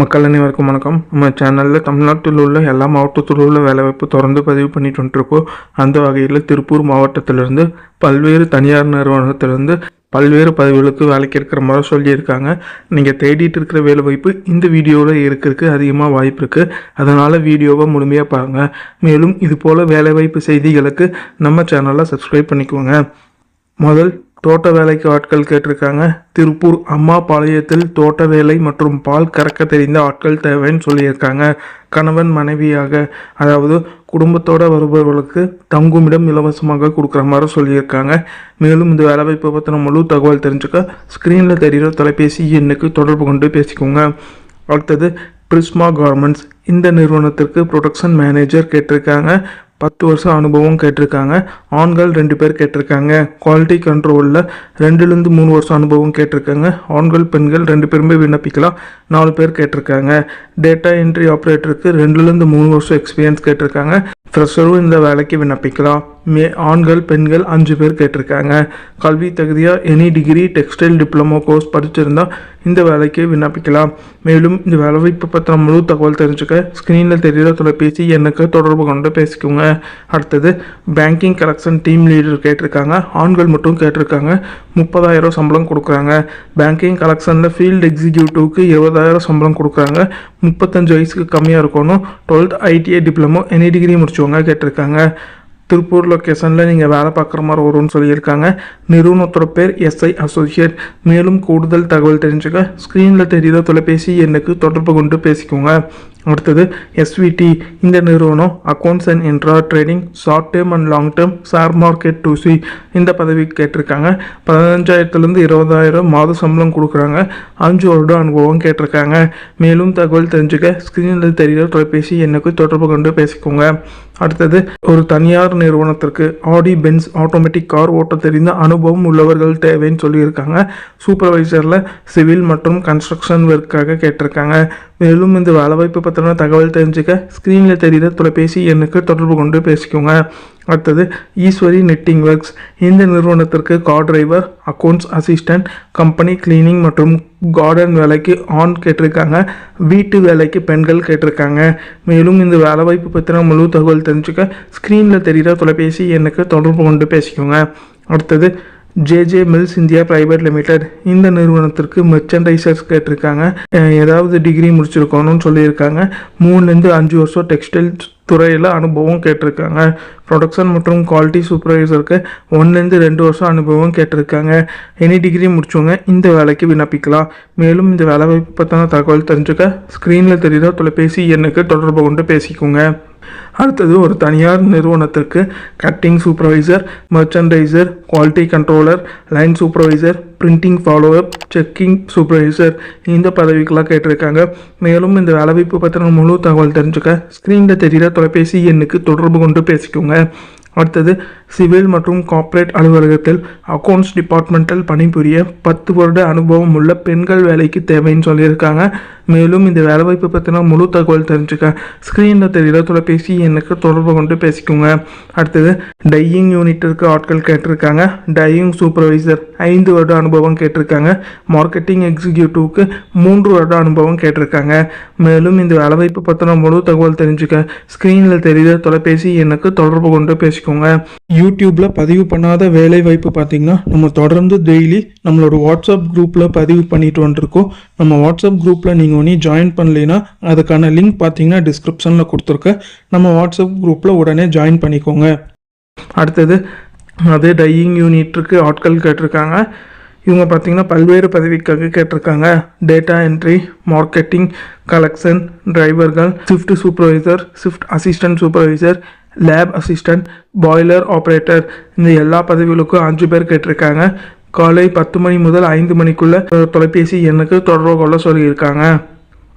மக்கள் அனைவருக்கும் வணக்கம். நம்ம சேனலில் தமிழ்நாட்டில் உள்ள எல்லா மாவட்டத்தில் உள்ள வேலைவாய்ப்பு தொடர்ந்து பதிவு பண்ணிட்டு வந்துருக்கோம். அந்த வகையில் திருப்பூர் மாவட்டத்திலிருந்து பல்வேறு தனியார் நிறுவனத்திலிருந்து பல்வேறு பதவிகளுக்கு வேலைக்கு இருக்கிற முறை சொல்லியிருக்காங்க. நீங்கள் தேடிட்டு இருக்கிற வேலை வாய்ப்பு இந்த வீடியோவில் இருக்கிறதுக்கு அதிகமாக வாய்ப்பு இருக்குது அதனால் வீடியோவை முழுமையாக பாருங்கள் மேலும் இது போல் வேலைவாய்ப்பு செய்திகளுக்கு நம்ம சேனலை சப்ஸ்கிரைப் பண்ணிக்கோங்க. முதல் தோட்ட வேலைக்கு ஆட்கள் கேட்டிருக்காங்க. திருப்பூர் அம்மா பாளையத்தில் தோட்ட வேலை மற்றும் பால் கறக்க தெரிந்த ஆட்கள் தேவைன்னு சொல்லியிருக்காங்க. கணவன் மனைவியாக அதாவது குடும்பத்தோடு வருபவர்களுக்கு தங்குமிடம் இலவசமாக கொடுக்குற மாதிரி சொல்லியிருக்காங்க. மேலும் இந்த வேலைவாய்ப்பை பற்றின முழு தகவல் தெரிஞ்சுக்க ஸ்க்ரீனில் தெரிகிற தொலைபேசி எண்ணுக்கு தொடர்பு கொண்டு பேசிக்கோங்க. அடுத்தது பிரிஸ்மா கார்மெண்ட்ஸ் இந்த நிறுவனத்திற்கு ப்ரொடக்ஷன் மேனேஜர் கேட்டிருக்காங்க. பத்து வருஷம் அனுபவம் கேட்டிருக்காங்க. ஆண்கள் ரெண்டு பேர் கேட்டிருக்காங்க. குவாலிட்டி கண்ட்ரோலில் ரெண்டுலேருந்து மூணு வருஷம் அனுபவம் கேட்டிருக்காங்க. ஆண்கள் பெண்கள் ரெண்டு பேருமே விண்ணப்பிக்கலாம். நாலு பேர் கேட்டிருக்காங்க. டேட்டா என்ட்ரி ஆப்ரேட்டருக்கு ரெண்டுலேருந்து மூணு வருஷம் எக்ஸ்பீரியன்ஸ் கேட்டிருக்காங்க. ஃப்ரெஷரும் இந்த வேலைக்கு விண்ணப்பிக்கலாம். மே ஆண்கள் பெண்கள் அஞ்சு பேர் கேட்டிருக்காங்க. கல்வி தகுதியாக any degree textile diploma course படிச்சிருந்தா இந்த வேலைக்கு விண்ணப்பிக்கலாம். மேலும் இந்த வேலைவாய்ப்பு பற்றின முழு தகவல் தெரிஞ்சுக்க ஸ்க்ரீனில் தெரிகிற தொலைபேசி எனக்கு தொடர்பு கொண்டு பேசிக்கோங்க. அடுத்தது பேங்கிங் கலெக்ஷன் டீம் லீடர் கேட்டிருக்காங்க. ஆண்கள் மட்டும் கேட்டிருக்காங்க. முப்பதாயிரம் சம்பளம் கொடுக்குறாங்க. பேங்கிங் கலெக்ஷனில் ஃபீல்டு எக்ஸிக்யூட்டிவ்க்கு இருபதாயிரம் சம்பளம் கொடுக்குறாங்க. முப்பத்தஞ்சு வயசுக்கு கம்மியாக இருக்கணும். Twelfth ITI diploma any degree முடிச்சவங்க கேட்டிருக்காங்க. திருப்பூர் லொக்கேஷனில் நீங்கள் வேலை பார்க்குற மாதிரி வரும்னு சொல்லியிருக்காங்க. நிறுவனத்தோட பேர் எஸ்ஐ அசோசியேட் மேலும் கூடுதல் தகவல் தெரிஞ்சுக்க ஸ்க்ரீனில் தெரியுற தொலைபேசி எண்ணுக்கு தொடர்பு கொண்டு பேசிக்கோங்க. அடுத்தது எஸ்விடி இந்த நிறுவனம் accounts and intra trading short term and long term share market to C இந்த பதவிக்கு கேட்டிருக்காங்க. பதினஞ்சாயிரத்துலேருந்து இருபதாயிரம் மாத சம்பளம் கொடுக்குறாங்க. அஞ்சு வருடம் அனுபவம் கேட்டிருக்காங்க. மேலும் தகவல் தெரிஞ்சுக்க ஸ்க்ரீனில் தெரிகிற தொலைபேசி எண்ணுக்கு தொடர்பு கொண்டு பேசிக்கோங்க. அடுத்தது ஒரு தனியார் நிறுவனத்திற்கு ஆடி பென்ஸ் ஆட்டோமேட்டிக் கார் ஓட்ட தெரிந்த அனுபவம் உள்ளவர்கள் தேவைன்னு சொல்லியிருக்காங்க. சூப்பர்வைசரில் சிவில் மற்றும் கன்ஸ்ட்ரக்ஷன் ஒர்க்காக கேட்டிருக்காங்க. மேலும் இந்த வேலைவாய்ப்பு பற்றின தகவல் தெரிஞ்சுக்க ஸ்க்ரீனில் தெரிகிற தொலைபேசி எண்ணுக்கு தொடர்பு கொண்டு பேசிக்கோங்க. அடுத்தது ஈஸ்வரி நெட்டிங் ஒர்க்ஸ் இந்த நிறுவனத்திற்கு car driver accounts assistant company cleaning மற்றும் கார்டன் வேலைக்கு ஆண் கேட்டிருக்காங்க. வீட்டு வேலைக்கு பெண்கள் கேட்டிருக்காங்க. மேலும் இந்த வேலைவாய்ப்பு பற்றின முழு தகவல் தெரிஞ்சுக்க ஸ்க்ரீனில் தெரிகிற தொலைபேசி எனக்கு தொடர்பு கொண்டு பேசிக்கோங்க. அடுத்தது JJ mills India private limited இந்த நிறுவனத்திற்கு மெர்ச்சன்டைசர்ஸ் கேட்டிருக்காங்க. ஏதாவது டிகிரி முடிச்சிருக்கணும்னு சொல்லியிருக்காங்க. மூணுலேருந்து அஞ்சு வருஷம் டெக்ஸ்டைல் துறையில் அனுபவம் கேட்டிருக்காங்க. ப்ரொடக்ஷன் மற்றும் குவாலிட்டி சூப்பர்வைசருக்கு ஒன்லேருந்து ரெண்டு வருஷம் அனுபவம் கேட்டிருக்காங்க. எனி டிகிரி முடிச்சவங்க இந்த வேலைக்கு விண்ணப்பிக்கலாம். மேலும் இந்த வேலைவாய்ப்பு பற்றின தகவல் தெரிஞ்சுக்க ஸ்க்ரீனில் தெரிகிற தொலைபேசி எண்ணுக்கு தொடர்பு கொண்டு பேசிக்கோங்க. அடுத்தது ஒரு தனியார் நிறுவனத்திற்கு cutting supervisor merchandiser quality controller line supervisor printing follow up checking supervisor இந்த பதவிக்கெல்லாம் கேட்டிருக்காங்க. மேலும் இந்த வேலைவாய்ப்பு பற்றின முழு தகவல் தெரிஞ்சுக்க ஸ்க்ரீனில் தெரிகிற தொலைபேசி எண்ணுக்கு தொடர்பு கொண்டு பேசிக்கோங்க. அடுத்தது சிவில் மற்றும் கார்ப்பரேட் அலுவலகத்தில் அக்கவுண்ட்ஸ் டிபார்ட்மெண்ட்டில் பணிபுரிய பத்து வருட அனுபவம் உள்ள பெண்கள் வேலைக்கு தேவைன்னு சொல்லியிருக்காங்க. மேலும் இந்த வேலைவாய்ப்பு பற்றின முழு தகவல் தெரிஞ்சுக்க ஸ்க்ரீனில் தெரிகிற தொலைபேசி எனக்கு தொடர்பு கொண்டு பேசிக்கோங்க. அடுத்தது டையிங் யூனிட்டிற்கு ஆட்கள் கேட்டிருக்காங்க. டையிங் சூப்பர்வைசர் ஐந்து வருட அனுபவம் கேட்டிருக்காங்க. மார்க்கெட்டிங் எக்ஸிக்யூட்டிவ்க்கு மூன்று வருட அனுபவம் கேட்டிருக்காங்க. மேலும் இந்த வேலைவாய்ப்பு பற்றின முழு தகவல் தெரிஞ்சுக்க ஸ்க்ரீனில் தெரிகிற தொலைபேசி எனக்கு தொடர்பு கொண்டு பேசிக்கோங்க. யூடியூப்பில் பதிவு பண்ணாத வேலை வாய்ப்பு பார்த்தீங்கன்னா நம்ம தொடர்ந்து டெய்லி நம்மளோட வாட்ஸ்அப் குரூப்பில் பதிவு பண்ணிட்டு வந்துருக்கோம். நம்ம வாட்ஸ்அப் குரூப்பில் நீங்கள் ஒன்றும் ஜாயின் பண்ணலைன்னா அதுக்கான லிங்க் பார்த்தீங்கன்னா டிஸ்கிரிப்ஷனில் கொடுத்துருக்கேன். நம்ம வாட்ஸ்அப் குரூப்பில் உடனே ஜாயின் பண்ணிக்கோங்க. அடுத்தது அதே டையிங் யூனிட்டுக்கு ஆட்கள் கேட்டிருக்காங்க. இவங்க பார்த்தீங்கன்னா பல்வேறு பதவிக்காக கேட்டிருக்காங்க. டேட்டா என்ட்ரி மார்க்கெட்டிங் கலெக்ஷன் டிரைவர்கள் shift supervisor shift assistant supervisor lab assistant boiler operator இந்த எல்லா பதவிகளுக்கும் அஞ்சு பேர் கேட்டிருக்காங்க. காலை பத்து மணி முதல் ஐந்து மணிக்குள்ள தொலைபேசி எண்ணுக்கு தொடர்பு கொள்ள சொல்லியிருக்காங்க.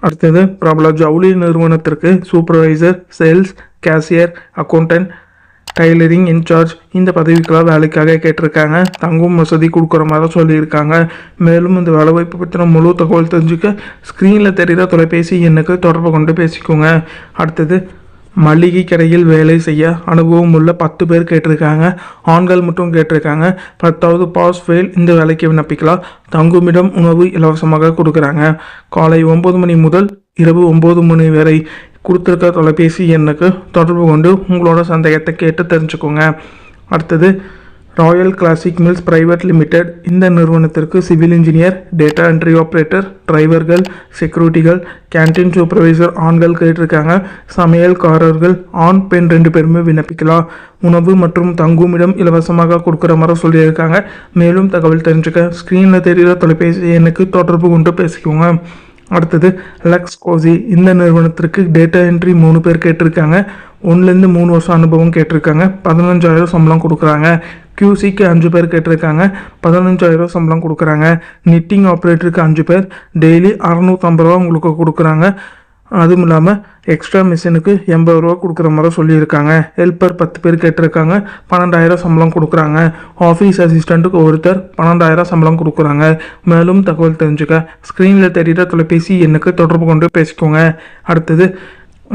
அடுத்தது பிரபல ஜவுளி நிறுவனத்திற்கு supervisor sales cashier accountant tailoring incharge இந்த பதவிக்கெல்லாம் வேலைக்காக கேட்டிருக்காங்க. தங்கும் வசதி கொடுக்குற மாதிரி சொல்லியிருக்காங்க. மேலும் இந்த வேலைவாய்ப்பு பற்றின முழு தகவல் தெரிஞ்சுக்க ஸ்க்ரீனில் தெரிகிற தொலைபேசி எண்ணுக்கு தொடர்பு கொண்டு பேசிக்கோங்க. அடுத்தது மளிகை கடையில் வேலை செய்ய அனுபவம் உள்ள பத்து பேர் கேட்டிருக்காங்க. ஆண்கள் மட்டும் கேட்டிருக்காங்க. பத்தாவது பாஸ் ஃபெயில் இந்த வேலைக்கு விண்ணப்பிக்கலாம். தங்குமிடம் உணவு இலவசமாக கொடுக்குறாங்க. காலை ஒம்பது மணி முதல் இரவு ஒம்பது மணி வரை கொடுத்துருக்க தொலைபேசி எண்ணுக்கு தொடர்பு கொண்டு உங்களோட சந்தேகத்தை கேட்டு தெரிஞ்சுக்கோங்க. அடுத்தது royal classic mills private limited இந்த நிறுவனத்திற்கு civil engineer data entry operator டிரைவர்கள் செக்யூரிட்டிகள் கேண்டீன் சூப்பர்வைசர் ஆண்கள் கேட்டிருக்காங்க. சமையல்காரர்கள் ஆண் பெண் ரெண்டு பேருமே விண்ணப்பிக்கலாம். உணவு மற்றும் தங்குமிடம் இலவசமாக கொடுக்குற மாதிரி சொல்லியிருக்காங்க. மேலும் தகவல் தெரிஞ்சுக்க ஸ்க்ரீனில் தெரிகிற தொலைபேசி எண்ணுக்கு தொடர்பு கொண்டு பேசிக்கோங்க. அடுத்தது லக்ஸ் கோசி. இந்த நிறுவனத்திற்கு டேட்டா என்ட்ரி மூணு பேர் கேட்டிருக்காங்க. ஒன்றுலேருந்து மூணு வருஷம் அனுபவம் கேட்டிருக்காங்க. பதினஞ்சாயிரம் சம்பளம் கொடுக்குறாங்க. கியூசிக்கு அஞ்சு பேர் கேட்டிருக்காங்க. பதினஞ்சாயிரம் சம்பளம் கொடுக்குறாங்க. நிட்டிங் ஆப்ரேட்டருக்கு அஞ்சு பேர். டெய்லி அறநூற்றம்பது ரூபா உங்களுக்கு கொடுக்குறாங்க. அதுவும் இல்லாமல் எக்ஸ்ட்ரா மிஷினுக்கு எண்பது ரூபா கொடுக்குற மாதிரி சொல்லியிருக்காங்க. ஹெல்ப்பர் பத்து பேர் கேட்டிருக்காங்க. பன்னெண்டாயிரம் சம்பளம் கொடுக்குறாங்க. ஆஃபீஸ் அசிஸ்டண்ட்டுக்கு ஒருத்தர் பன்னெண்டாயிரம் சம்பளம் கொடுக்குறாங்க. மேலும் தகவல் தெரிஞ்சுக்க ஸ்க்ரீனில் தெரிகிற தொலைபேசி எண்ணுக்கு தொடர்பு கொண்டு பேசிக்கோங்க. அடுத்தது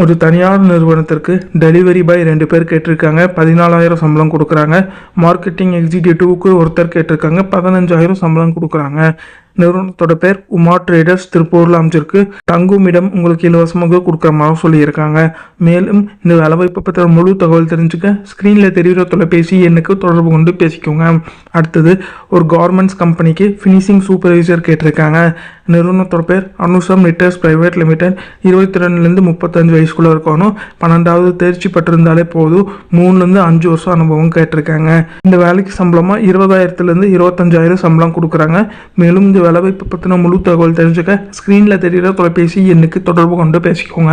ஒரு தனியார் நிறுவனத்திற்கு டெலிவரி பாய் ரெண்டு பேர் கேட்டிருக்காங்க. பதினாலாயிரம் சம்பளம் கொடுக்குறாங்க. மார்க்கெட்டிங் எக்ஸிக்யூட்டிவ்க்கு ஒருத்தர் கேட்டிருக்காங்க. பதினஞ்சாயிரம் சம்பளம் கொடுக்குறாங்க. நிறுவனத்தோட பேர் உமா ட்ரேடர்ஸ் திருப்பூரில் அமைச்சிருக்கு தங்குமிடம் உங்களுக்கு இலவசமாக கொடுக்குற மாதிரி சொல்லியிருக்காங்க. மேலும் இந்த வேலைவாய்ப்பை பற்றின முழு தகவல் தெரிஞ்சுக்க ஸ்க்ரீனில் தெரிகிற தொலைபேசி எண்ணுக்கு தொடர்பு கொண்டு பேசிக்கோங்க. அடுத்தது ஒரு கார்மெண்ட்ஸ் கம்பெனிக்கு ஃபினிஷிங் சூப்பர்வைசர் கேட்டிருக்காங்க. நிறுவனத்தோட பேர் அனுசம் லிட்டர்ஸ் பிரைவேட் லிமிடெட் இருபத்தி ரெண்டுலேருந்து முப்பத்தஞ்சு வயசுக்குள்ளே இருக்கணும். பன்னெண்டாவது தேர்ச்சி பெற்றிருந்தாலே போதும். மூணுலேருந்து அஞ்சு வருஷம் அனுபவம் கேட்டிருக்காங்க. இந்த வேலைக்கு சம்பளமாக இருபதாயிரத்துலேருந்து இருபத்தஞ்சாயிரம் சம்பளம் கொடுக்குறாங்க. மேலும் இந்த வேலைவாய்ப்பு பற்றின முழு தகவல் தெரிஞ்சுக்க ஸ்க்ரீனில் தெரிகிற தொலைபேசி எண்ணுக்கு தொடர்பு கொண்டு பேசிக்கோங்க.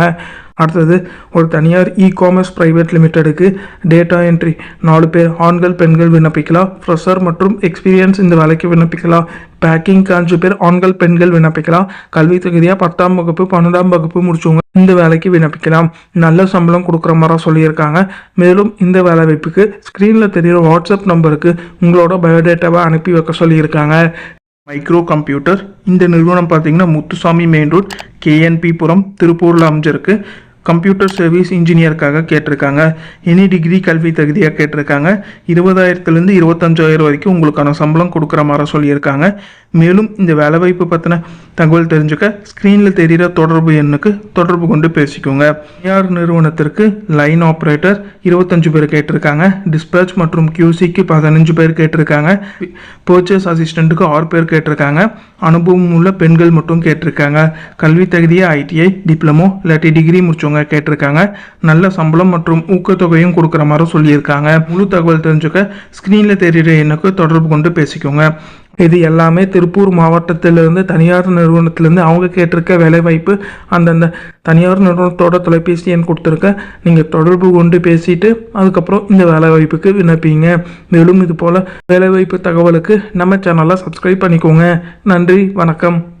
அடுத்தது ஒரு தனியார் இ காமர்ஸ் ப்ரைவேட் லிமிட்டெடுக்கு டேட்டா என்ட்ரி நாலு பேர் ஆண்கள் பெண்கள் விண்ணப்பிக்கலாம். ஃப்ரெஷர் மற்றும் எக்ஸ்பீரியன்ஸ் இந்த வேலைக்கு விண்ணப்பிக்கலாம். பேக்கிங் அஞ்சு பேர் ஆண்கள் பெண்கள் விண்ணப்பிக்கலாம். கல்வி தகுதியாக பத்தாம் வகுப்பு பன்னெண்டாம் வகுப்பு முடிச்சவங்க இந்த வேலைக்கு விண்ணப்பிக்கலாம். நல்ல சம்பளம் கொடுக்குற மாதிரி சொல்லியிருக்காங்க. மேலும் இந்த வேலை வாய்ப்புக்கு ஸ்க்ரீனில் தெரிகிற வாட்ஸ்அப் நம்பருக்கு உங்களோட பயோடேட்டாவை அனுப்பி வைக்க சொல்லியிருக்காங்க. மைக்ரோ கம்ப்யூட்டர் இந்த நிறுவனம் பார்த்தீங்கன்னா Muthusamy main road KNP Puram திருப்பூரில் அமைஞ்சிருக்கு. கம்ப்யூட்டர் சர்வீஸ் இன்ஜினியருக்காக கேட்டிருக்காங்க. எனி டிகிரி கல்வி தகுதியாக கேட்டிருக்காங்க. இருபதாயிரத்துலேருந்து இருபத்தஞ்சாயிரம் வரைக்கும் உங்களுக்கான சம்பளம் கொடுக்குற மாதிரி சொல்லியிருக்காங்க. மேலும் இந்த வேலைவாய்ப்பு பற்றின தகவல் தெரிஞ்சுக்க ஸ்க்ரீனில் தெரிகிற தொடர்பு எண்ணுக்கு தொடர்பு கொண்டு பேசிக்கோங்க. ஏஆர் நிறுவனத்திற்கு லைன் ஆப்ரேட்டர் இருபத்தஞ்சு பேர் கேட்டிருக்காங்க. டிஸ்பேச் மற்றும் கியூசிக்கு பதினஞ்சு பேர் கேட்டிருக்காங்க. பர்ச்சேஸ் அசிஸ்டண்ட்டுக்கு ஆறு பேர் கேட்டிருக்காங்க. அனுபவம் உள்ள பெண்கள் மட்டும் கேட்டிருக்காங்க. கல்வி தகுதியை ஐடிஐ டிப்ளமோ இல்லாட்டி டிகிரி முடிச்சவங்க கேட்டிருக்காங்க. நல்ல சம்பளம் மற்றும் ஊக்கத்தொகையும் கொடுக்குற மாதிரி சொல்லியிருக்காங்க. முழு தகவல் தெரிஞ்சுக்க ஸ்க்ரீனில் தெரிகிற எண்ணுக்கு தொடர்பு கொண்டு பேசிக்கோங்க. இது எல்லாமே திருப்பூர் மாவட்டத்திலிருந்து தனியார் நிறுவனத்திலேருந்து அவங்க கேட்டிருக்க வேலைவாய்ப்பு அந்தந்த தனியார் நிறுவனத்தோட தொலைபேசி எண் கொடுத்துருக்க நீங்கள் தொடர்பு கொண்டு பேசிட்டு அதுக்கப்புறம் இந்த வேலைவாய்ப்புக்கு விண்ணப்பிங்க. மேலும் இது போல் வேலைவாய்ப்பு தகவலுக்கு நம்ம சேனலை சப்ஸ்கிரைப் பண்ணிக்கோங்க. நன்றி வணக்கம்.